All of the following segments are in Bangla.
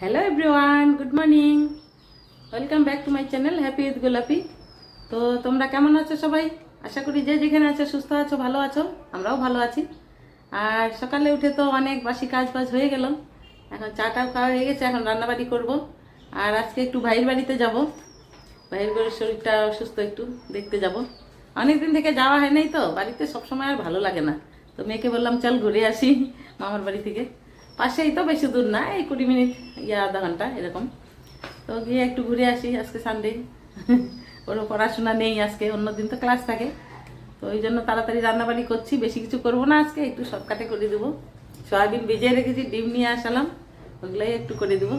Hello everyone good morning welcome back to my channel happy with Golapi তো তোমরা কেমন আছো সবাই? আশা করি যে যেখানে আছো, সুস্থ আছো, ভালো আছো, আমরাও ভালো আছি। আর সকালে উঠে তো অনেক বাসি কাজ বাজ হয়ে গেল। এখন চাটাও খাওয়া হয়ে গেছে, এখন রান্নাবাড়ি করব। আর আজকে একটু ভাইয়ের বাড়িতে যাব। ভাইয়ের বাড়ির শরীরটা অসুস্থ একটু, দেখতে যাব। অনেকদিন থেকে যাওয়া হয় নাই তো, বাড়িতে সবসময় আর ভালো লাগে না। তো মেয়েকে বললাম, চল ঘুরে আসি মামার বাড়ি থেকে। পাশেই তো বেশি দূর না, এই কুড়ি মিনিট, ইয়া আধা ঘণ্টা, এরকম। তো গিয়ে একটু ঘুরে আসি আজকে সানডে ওরও পড়াশোনা নেই আজকে অন্যদিন তো ক্লাস থাকে। তো ওই জন্য তাড়াতাড়ি রান্নাবাড়ি করছি, বেশি কিছু করব না আজকে, একটু শর্টকাটে করে দেবো। সয়াবিন ভিজিয়ে রেখেছি, ডিম নিয়ে আসালাম, ওগুলোই একটু করে দেবো।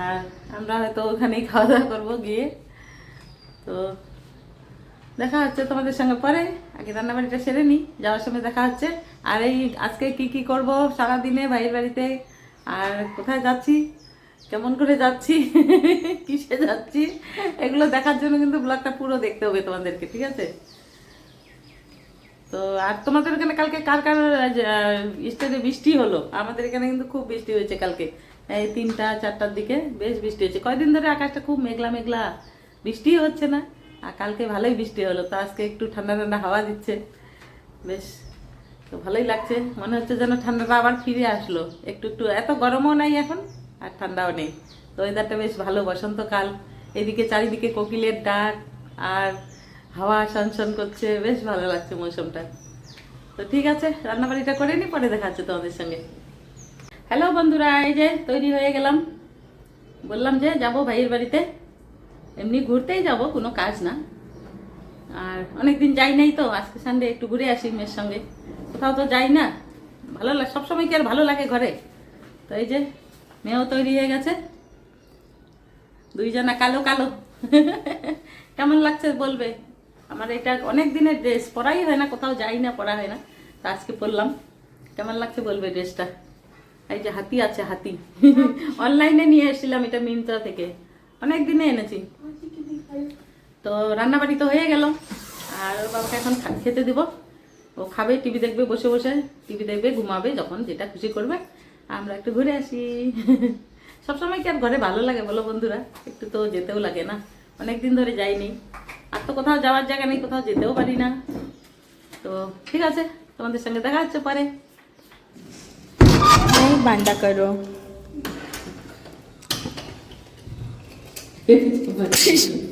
আর আমরা হয়তো ওখানেই খাওয়া দাওয়া করব গিয়ে। তো দেখা হচ্ছে তোমাদের সঙ্গে পরে। আগে রান্নাবাড়িটা সেরে নিই, যাওয়ার সময় দেখা হচ্ছে। আর এই আজকে কি কি করব সারাদিনে ভাইয়ের বাড়িতে? আর কোথায় যাচ্ছি? কেমন করে যাচ্ছি? কিসে যাচ্ছি? এগুলো দেখার জন্য কিন্তু ব্লগটা পুরো দেখতে হবে তোমাদেরকে, ঠিক আছে? তো আর তোমাদের এখানে কালকে কার কার স্টেটে বৃষ্টি হলো? আমাদের এখানে কিন্তু খুব বৃষ্টি হয়েছে কালকে। এই তিনটা, চারটার দিকে বেশ বৃষ্টি হয়েছে। কয়দিন ধরে আকাশটা খুব মেঘলা মেঘলা। বৃষ্টি হচ্ছে না। আর কালকে ভালোই বৃষ্টি হলো। তো আজকে একটু ঠান্ডা ঠান্ডা হাওয়া দিচ্ছে। বেশ। তো ভালোই লাগছে। মনে হচ্ছে যেন ঠান্ডাটা আবার ফিরে আসলো। একটু একটু, এত গরমও নাই এখন, আর ঠান্ডাও নেই। তো ওয়েদারটা বেশ ভালো, বসন্তকাল। এদিকে চারিদিকে কোকিলের ডাক আর হাওয়া সনসন করছে, বেশ ভালো লাগছে মৌসুমটা। তো ঠিক আছে, রান্নাবাড়িটা করে নি, পরে দেখা হচ্ছে তোমাদের সঙ্গে। হ্যালো বন্ধুরা, এই যে তৈরি হয়ে গেলাম। বললাম যে যাব ভাইয়ের বাড়িতে। এমনি ঘুরতেই যাব, কোনো কাজ না। আর অনেক দিন যাই নাই তো, আজকে সানডে একটু ঘুরে আসি মেয়ের সঙ্গে। কোথাও তো যাই না। ভালো লাগে সবসময় কি আর ভালো লাগে ঘরে? তো এই যে মেয়েও তৈরি হয়ে গেছে। দুইজনা কালো কালো। কেমন লাগছে বলবে? আমার এটা অনেক দিনের ড্রেস, পরাই হয় না, কোথাও যাই না, পরা হয় না। তা আজকে পরলাম। কেমন লাগছে বলবে ড্রেসটা? এই যে হাতি আছে, হাতি। অনলাইনে নিয়ে এসেছিলাম এটা মিন্ত্রা থেকে। অনেক দিনে এনেছি। তো রান্নাবাড়ি তো হয়ে গেল। আর বাবাকে এখন খেতে দিব। ও খাবে টিভি দেখবে বসে বসে টিভি দেখবে ঘুমাবে যখন যেটা খুশি করবে। আমরা একটু ঘুরে আসি। সবসময় কি আর ঘরে ভালো লাগে বলো বন্ধুরা? একটু তো যেতেও লাগে না। অনেকদিন ধরে যাইনি। আর তো কোথাও যাওয়ার জায়গা নেই কোথাও যেতেও পারি না। তো ঠিক আছে তোমাদের সঙ্গে দেখা হচ্ছে পরে। হ্যাঁ, বান্ডা করো। Thank you.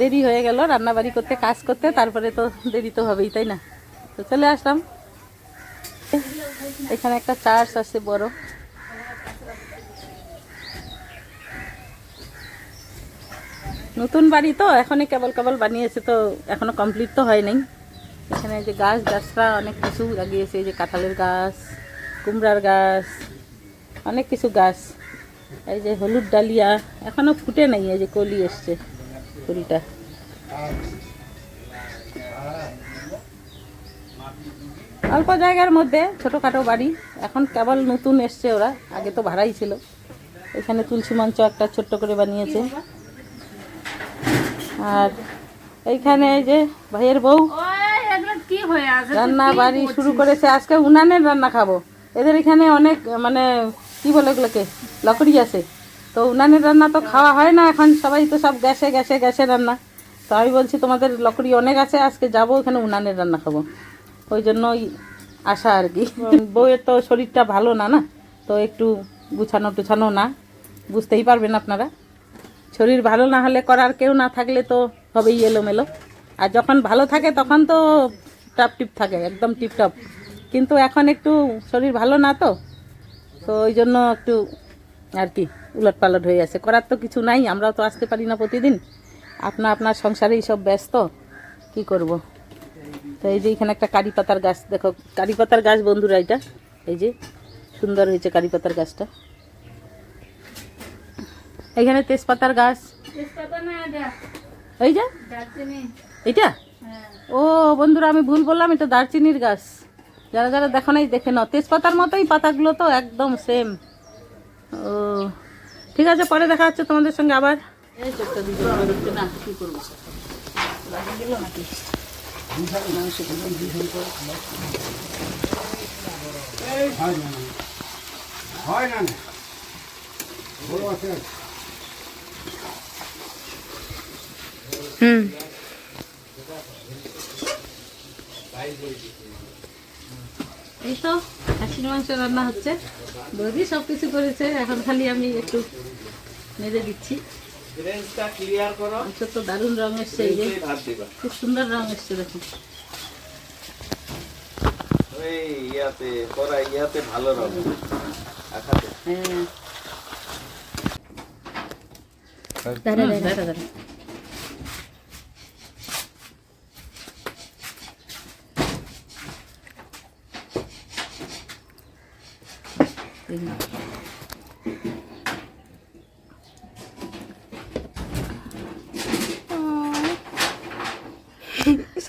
দেরি হয়ে গেল, রান্নাবাড়ি করতে, কাজ করতে, তারপরে তো দেরি তো হবেই, তাই না? তো চলে আসলাম। এখানে একটা চার্চ আছে বড়। নতুন বাড়ি তো, এখনই কেবল কেবল বানিয়েছে, তো এখনও কমপ্লিট তো হয় নাই। এখানে যে গাছ, গাছরা অনেক কিছু লাগিয়েছে যে কাঁঠালের গাছ, কুমড়ার গাছ, অনেক কিছু গাছ। এই যে হলুদ ডালিয়া, এখনও ফুটে নাই, এই যে কলি এসছে। ফুলটা। অল্প জায়গার মধ্যে, ছোটোখাটো বাড়ি। এখন কেবল নতুন এসছে ওরা, আগে তো ভাড়াই ছিল। এখানে তুলসী মঞ্চ একটা ছোট্ট করে বানিয়েছে। আর এইখানে এই যে ভাইয়ের বউ। রান্না বাড়ি শুরু করেছে। আজকে উনানের রান্না খাব। এদের এখানে অনেক মানে কি বলে ওগুলোকে? লকড়ি আছে। তো উনানের রান্না তো খাওয়া হয় না এখন, সবাই তো সব গ্যাসে গ্যাসে গ্যাসে রান্না। তো আমি বলছি, তোমাদের লকড়ি অনেক আছে, আজকে যাব ওখানে উনানের রান্না খাব। ওই জন্যই আসা আর কি। বউয়ের তো শরীরটা ভালো না না, তো একটু গুছানো টুছানো না। বুঝতেই পারবেন আপনারা। শরীর ভালো না হলে করার কেউ না থাকলে তো হবেই এলোমেলো। আর যখন ভালো থাকে, তখন তো টাপ টিপ থাকে, একদম টিপটপ। কিন্তু এখন একটু শরীর ভালো না তো তো ওই জন্য একটু আর কি উলট পালট হয়ে আছে। করার তো কিছু নাই আমরাও তো আসতে পারি না প্রতিদিন। আপনা আপনার সংসারেই সব ব্যস্ত কি করব? তো এই যে এখানে একটা কারি পাতার গাছ দেখো কারি পাতার গাছ বন্ধুরা এটা। এই যে সুন্দর হয়েছে কারি পাতার গাছটা। এখানে তেজপাতার গাছ। এই যে? এটা? ও বন্ধুরা আমি ভুল বললাম এটা দারচিনির গাছ। যারা যারা দেখো নাই দেখে নাও। তেজপাতার মতোই পাতাগুলো তো একদম সেম ও ঠিক আছে পরে দেখা হচ্ছে তোমাদের সঙ্গে আবার। হয় না হুম। এই তো খাসির মাংস রান্না হচ্ছে। বৌদি সব কিছু করেছে এখন খালি আমি একটু নেড়ে দিচ্ছি। তো দারুণ রং এসছে এই যে। খুব সুন্দর রং এসছে দেখুন ওই ইয়াতে করা ইয়াতে ভালো রং। হ্যাঁ। দাঁড়া দাঁড়া দাঁড়া।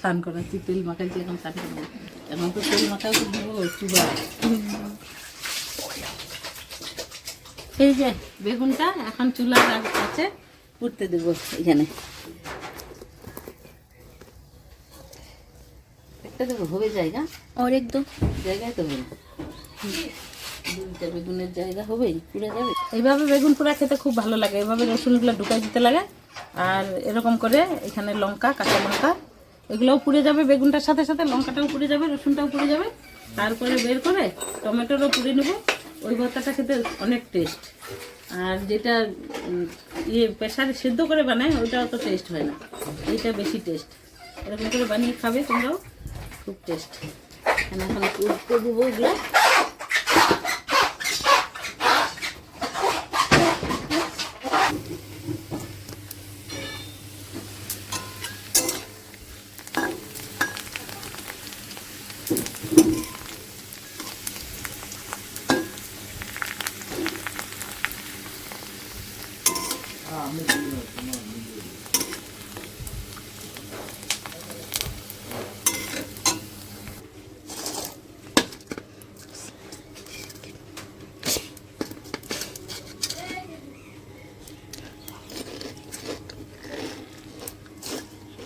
স্নান করাচ্ছি তেল মাখাই মাখাইছি এখন স্নান করব। এখন তো তেল মাখাও তো দেবো চুবা এই যে বেগুনটা এখন চুলা আছে পুড়তে দেবো এখানে। একটা দেবো হবে জায়গা? আর একদম জায়গায় তো হবে বেগুনের জায়গা হবে পুড়ে যাবে। এইভাবে বেগুন পোড়া খেতে খুব ভালো লাগে। এইভাবে রসুনগুলো ঢুকাই দিতে লাগে। আর এরকম করে এখানে লঙ্কা কাঁচা লঙ্কা এগুলোও পুড়ে যাবে, বেগুনটার সাথে সাথে, লঙ্কাটাও পুড়ে যাবে, রসুনটাও পুড়ে যাবে। তারপরে বের করে টমেটোরও পুড়ে নেব। ওই ভর্তাটা খেতে অনেক টেস্ট আর যেটা ইয়ে প্রেশারে সেদ্ধ করে বানায়, ওইটা অত টেস্ট হয় না। এইটা বেশি টেস্ট এরকম করে বানিয়ে খাবে তোমরাও, খুব টেস্ট এখন করব ওইগুলো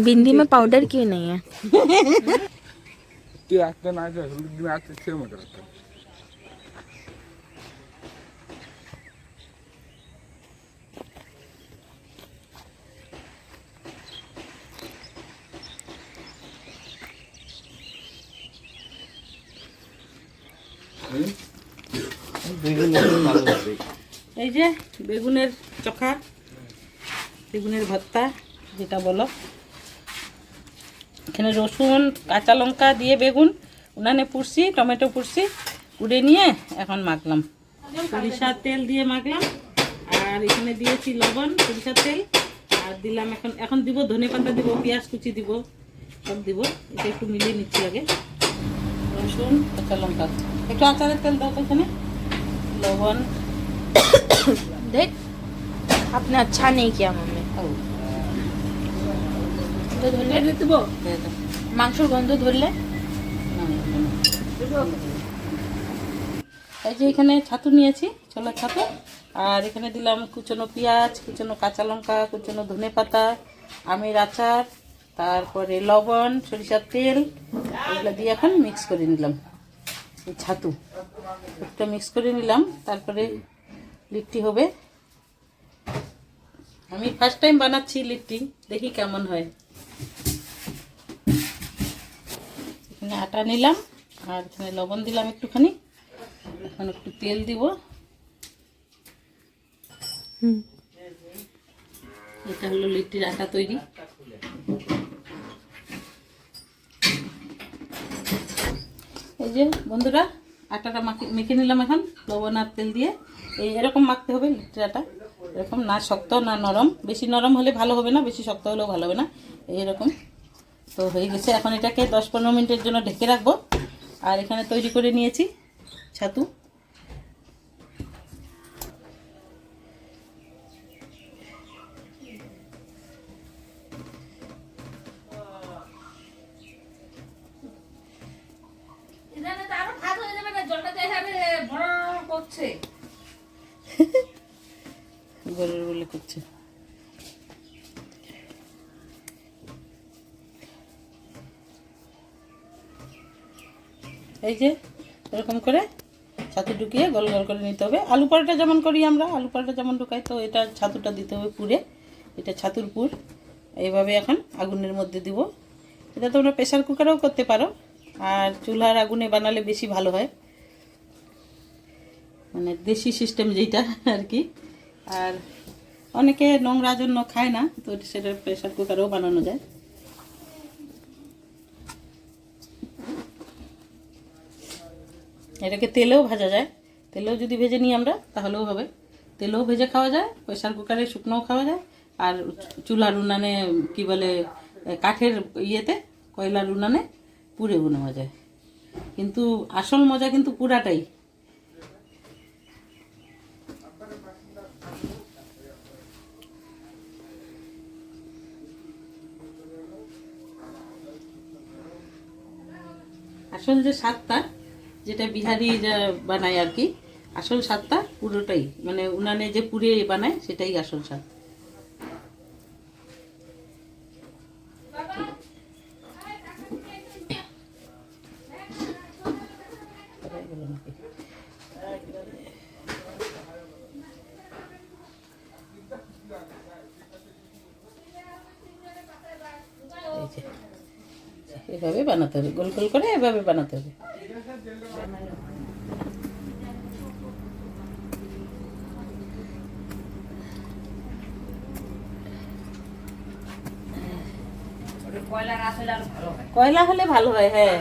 बिंदी में पाउडर क्यों नहीं है তুই একটা না যা হলুদ দিয়ে আজকে খেয়ে মতো রাখতে এই যে বেগুনের চোখা বেগুনের ভর্তা যেটা বলো এখানে রসুন কাঁচা লঙ্কা দিয়ে বেগুন উনানে পুড়ছি টমেটো পুড়ছি পুড়ে নিয়ে এখন মাখলাম সরিষার তেল দিয়ে মাখলাম আর এখানে দিয়েছি লবণ সরিষার তেল আর দিলাম এখন এখন দিব ধনে পাতা দিব পেঁয়াজ কুচি দিব সব দিব এটা একটু মিলিয়ে নিচ্ছি আগে রসুন কাঁচা লঙ্কা একটু আচারের তেল দাও তো এখানে লবণ देख आपने अच्छा नहीं किया मम्मी তো ধরলে? দেবো। মাংসর গন্ধ ধরলে। এই যে এখানে ছাতু নিয়েছি ছোলার ছাতু। আর এখানে দিলাম কুচনো পেঁয়াজ কুচনো কাঁচা লঙ্কা কুচনো ধনে পাতা আমের আচার তারপরে লবণ সরিষার তেল। এগুলো দিয়ে এখন মিক্স করে নিলাম। এই ছাতু। একটা মিক্স করে নিলাম তারপরে লিট্টি হবে। আমি ফার্স্ট টাইম বানাচ্ছি লিট্টি দেখি কেমন হয়। এখানে আটা নিলাম আর এখানে লবণ দিলাম একটুখানি। এখন একটু তেল দিব। এটা হলো লিট্টির আটা তৈরি। এই যে বন্ধুরা আটাটা মাখে মেখে নিলাম এখন লবণ আর তেল দিয়ে। এই এরকম মাখতে হবে লিট্টির আটা। এরকম না শক্ত না নরম। বেশি নরম হলে ভালো হবে না বেশি শক্ত হলেও ভালো হবে না। এইরকম। তো হয়ে গেছে। এখন এটাকে দশ পনেরো মিনিটের জন্য ঢেকে রাখব। আর এখানে তৈরি করে নিয়েছি ছাতু। গরুর বলে করছে। এই যে, এরকম করে ছাতু ঢুকিয়ে গোল গোল করে নিতে হবে। আলু পরোটা যেমন করি আমরা, আলু পরোটা যেমন ঢুকাই, তো এটা ছাতুটা দিতে হবে পুরে এটা ছাতুর পুর। এইভাবে এখন আগুনের মধ্যে দিব। এটা তোমরা প্রেশার কুকারেও করতে পারো। আর চুলার আগুনে বানালে বেশি ভালো হয়। মানে দেশি সিস্টেম যেটা আর কি। আর অনেকে নোংরা জন্য খায় না, তো সেটা প্রেশার কুকারেও বানানো যায়। এটাকে তেলেও ভাজা যায়। তেলেও যদি ভেজে নিই আমরা, তাহলেও হবে। তেলেও ভেজে খাওয়া যায় প্রেশার কুকারে শুকনোও খাওয়া যায়। আর চুলার উনানে, কি বলে, কাঠের ইয়েতে, কয়লার উনানে পুড়ে নেওয়া যায়। কিন্তু আসল মজা কিন্তু পুরাটাই। আসল যে স্বাদটা যেটা বিহারি বানায় আর কি, আসল স্বাদটা পুরোটাই। মানে উনানে যে পুড়ে বানায়, সেটাই আসল স্বাদ। এভাবে বানাতে হবে। গোল গোল করে এভাবে বানাতে হবে। কয়লা হলে ভালো হয় হ্যাঁ।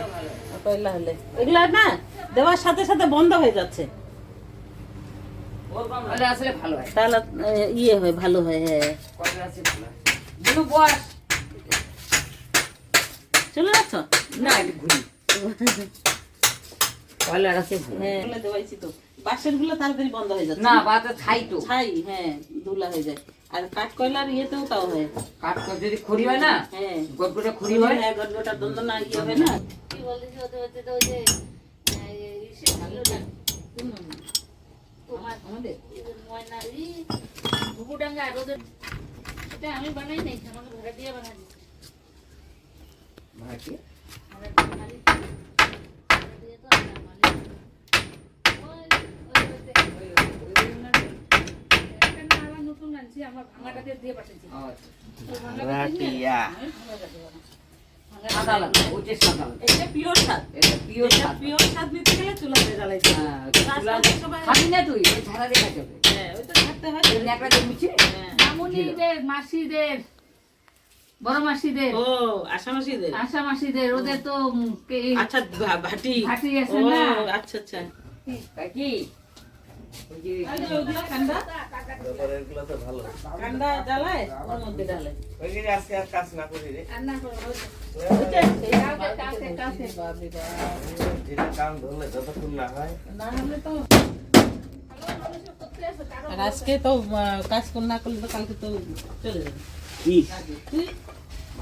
কয়লা হলে। এগুলা না দেওয়ার সাথে সাথে বন্ধ হয়ে যাচ্ছে। তাহলে ইয়ে হয় ভালো হয় হ্যাঁ। চলে যাচ্ছ? না ঘুরি। কয়লার আছে? হ্যাঁ দেওয়াইছি তো। বাঁশেরগুলো তাড়াতাড়ি বন্ধ হয়ে যাচ্ছে। না বাতা ছাই তো। ছাই হ্যাঁ ধুলা হয়ে যায়। আর কাঠ কয়লার ইয়েতেও তাও হয়। কাঠ তো যদি খড়ি হয় না হ্যাঁ। গল্পটা খড়ি হয়। হ্যাঁ গটগটা দন্দনা ইয়ে হয় না। আমাদের আমি বানাই নাই আমাকে ভাড়া দিয়ে বানাই ভাটি নতুন আনছি আমার ভাঙাটাকে দিয়ে পাঠিয়েছি সাদা লাগে ওইটা সাদা লাগে এটা পিওর স্বাদ এটা পিওর এটা সাদা পিওর স্বাদ নিতে গেলে চুলাতে জ্বালাইতে হবে। হ্যাঁ, চুলা সবাই- খাবি না তুই ওই ঝাড়া দিয়ে খাইতে হবে হ্যাঁ ওই তো থাকতে হয় ন্যাকড়া দিয়ে মুছে হ্যাঁ। মামুনিদের মাসিদের বড় মাসিদের। ও আসামাসিদের আশা মাসিদের ওদের তো আচ্ছা ভাটি। ভাটি আছে না। আচ্ছা আচ্ছা। কি আর আজকে তো আর আজকে তো কাজ কর- না করলে তো কালকে তো চলে যাবে। কি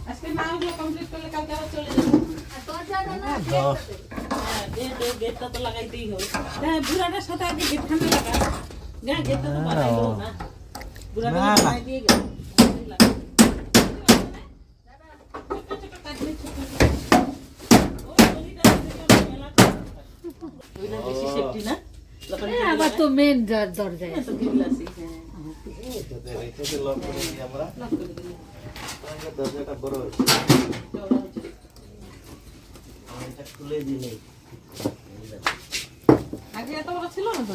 আজকে না কমপ্লিট করলে কালকে আবার চলে যাবে। আর না হ্যাঁ ওই গেটটা তো লাগাইতেই হবে। হ্যাঁ বুড়াটার সাথে আগে গেট খানে লাগা। হ্যাঁ গেটটা তো বানাইলো না। বুড়াটা না, না। বানাই দিয়ে গেল। না। আবার তো মেন দরজায় গ্লাসই হ্যাঁ। দরজাটা বড় খুলে দিই আগে এত বড় ছিল না তো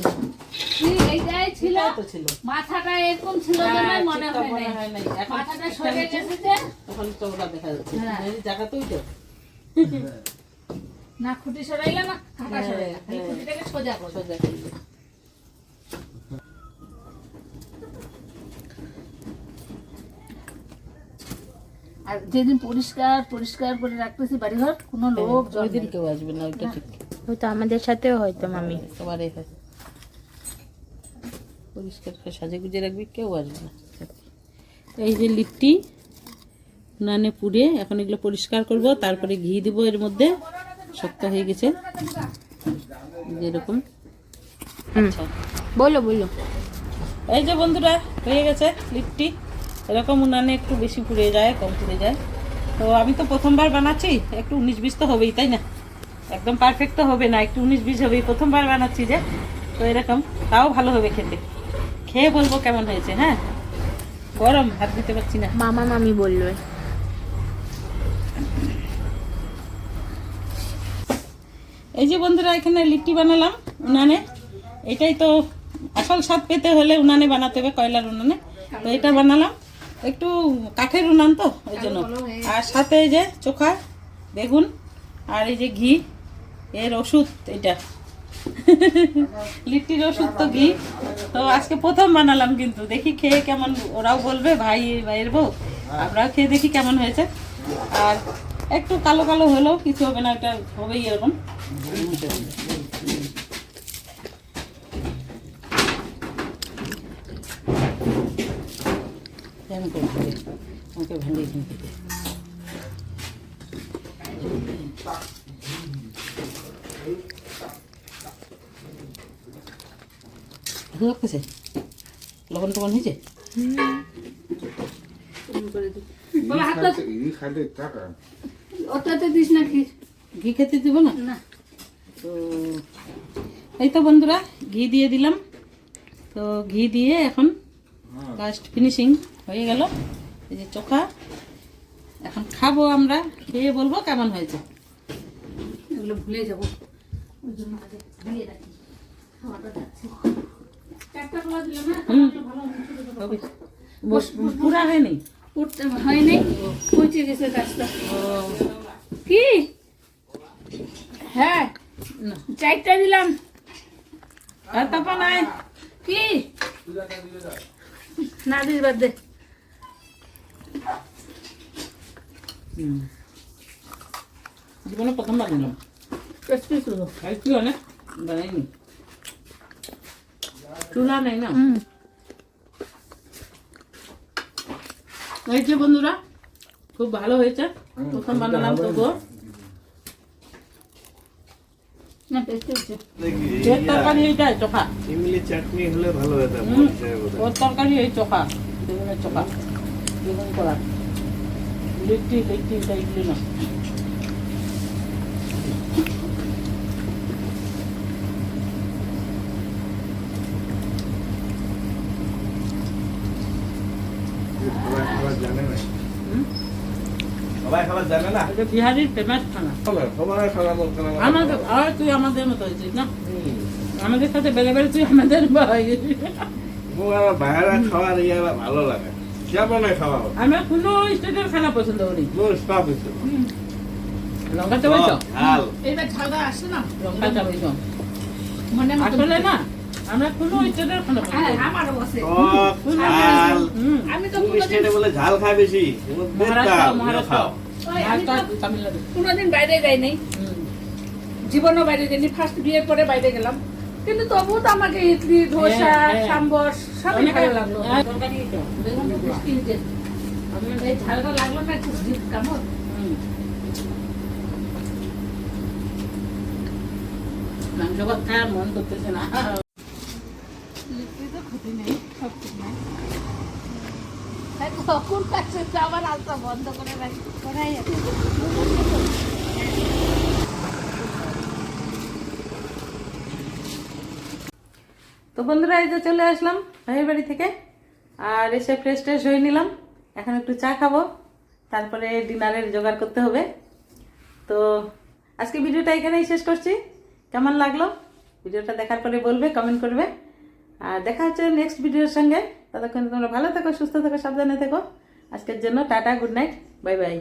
এইটাই ছিল তো ছিল। মাথাটা এরকম ছিল হ্যাঁ, বলে মনে হয় নাই। হয় নাই। এখন মাথাটা সরে গেছে যে তখন চওড়া দেখা যাচ্ছে। হ্যাঁ। এই জায়গা তো। না খুঁটি সরাইলে না কাটা হ্যাঁ, সরাইলে। হ্যাঁ। খুঁটিটাকে সোজা করো। সোজা করলে। আর যেদিন পরিষ্কার পরিষ্কার করে রাখতেছি বাড়িঘর কোনো লোক ওই দিন কেউ আসবে না ওইটা ঠিক। ওই তো আমাদের সাথেও হয়তো মামি। সবারই হয়। পরিষ্কার করে সাজে গুজে রাখবি কেউ আসবে না। এই যে লিট্টি উনানে পুড়ে এখন এগুলো পরিষ্কার করব তারপরে ঘি দিব এর মধ্যে। শক্ত হয়ে গেছে। যেরকম আচ্ছা। বলো বলো। এই যে বন্ধুরা হয়ে গেছে লিট্টি। এরকম উনানে একটু বেশি পুড়ে যায় কম পুড়ে যায়। তো আমি তো প্রথমবার বানাচ্ছি একটু উনিশ বিশ তো হবেই তাই না? একদম পারফেক্ট তো হবে না একটু উনিশ বিশ হবেই প্রথমবার বানাচ্ছি যে তো এরকম তাও ভালো হবে খেতে। খেয়ে বলব কেমন হয়েছে হ্যাঁ? গরম হাত দিতে পারছি না। মামা মামি বলল। এই যে বন্ধুরা এখানে লিট্টি বানালাম উনানে। এটাই তো আসল স্বাদ পেতে হলে উনানে বানাতে হবে কয়লার উনানে। তো এটা বানালাম। একটু কাঠের উনান তো ওই জন্য। আর সাথে এই যে চোখা বেগুন আর এই যে ঘি। এর ওষুধ এটা। লিট্টির ওষুধ তো ঘি তো আজকে প্রথম বানালাম কিন্তু। দেখি খেয়ে কেমন ওরাও বলবে, ভাই ভাইয়ের বউ। আমরাও খেয়ে দেখি কেমন হয়েছে। আর একটু কালো কালো হলেও কিছু হবে না, এটা হবেই এরকম। আমাকে কিনতে ভালো লবণ টবণ হয়েছে? ওটাতে দিস না কি ঘি খেতে দিব না? না। তো এই তো বন্ধুরা ঘি দিয়ে দিলাম। তো ঘি দিয়ে এখন লাস্ট ফিনিশিং হয়ে গেল। এই যে চোখা। এখন খাব আমরা। খেয়ে বলব কেমন হয়েছে। এগুলো ভুলে যাব। ওই জন্য আগে দিয়ে রাখি। খাওয়াটা যাচ্ছে। পুরা হয়নি? হয়নি পৌঁছে গেছে কাজটা কি? হ্যাঁ। চারটা দিলাম। আর তারপর নাই। কি? না দিস বাদ দে। জীবনে প্রথমবার নিলাম টেস্টি শুধু খাইছি অনেক বানাইনি। চুলা নেই না? যে বন্ধুরা? খুব ভালো হয়েছে। প্রথম বানালাম তো গো না টেস্টি হচ্ছে দেখি এর তরকারি এইটাই চোখা। ইমলি চাটনি হলে ভালো হতো ওর তরকারি এই চোখা বেগুনের চোখা বেগুন করা লিট্টি লিট্টি এটা ইডলি না সবাই খাবার জানে না হুম? সবাই খাবার জানে না? এটা বিহারির ফেমাস খানা। সবাই সবাই খাবার মতো না আমাদের আর তুই আমাদের মতো হয়েছিস না? আমাদের সাথে বেড়ে বেড়ে তুই আমাদের ভাই। মোৰ আৰু বাহিৰা ভালো লাগে। কিয় খাওয়া আমরা কোনো স্টেটের খানা পছন্দ করি সব লঙ্কা চাবাইছ ভালো এবার ঝালটা আসছে না? লঙ্কা চাবাইছ মনে আসলে না আমরা কোনো ওই ট্রেনের ওখানে বসি। হ্যাঁ আমারও আমি তো বলে ঝাল খায় বেশি। খাও, কোনোদিন বাইরে যাইনি হুম। জীবনও বাইরে যাইনি। ফার্স্ট বিয়ের পরে বাইরে গেলাম। কিন্তু তবুও তো আমাকে ইডলি ধোসা হ্যাঁ, হ্যাঁ। সাম্বর অনেক ভালো লাগল। হ্যাঁ। ঝালটা লাগল না একটু কামড়। মাংস মন করতেছে না। তো ক্ষতি নেই সব ঠিক নাই। আবার বন্ধ করে রাখি তো বন্ধুরা, এই যে চলে আসলাম ভাইয়ের বাড়ি থেকে। আর এসে ফ্রেশ ট্রেশ হয়ে নিলাম। এখন একটু চা খাব। তারপরে ডিনারের জোগাড় করতে হবে। তো আজকে ভিডিওটা এখানেই শেষ করছি। কেমন লাগল? ভিডিওটা দেখার পরে বলবে কমেন্ট করবে। আর দেখা হচ্ছে নেক্সট ভিডিওর সঙ্গে। ততক্ষণ তোমরা ভালো থাকো, সুস্থ থেকো, সাবধানে থেকো। আজকের জন্য tata good night bye bye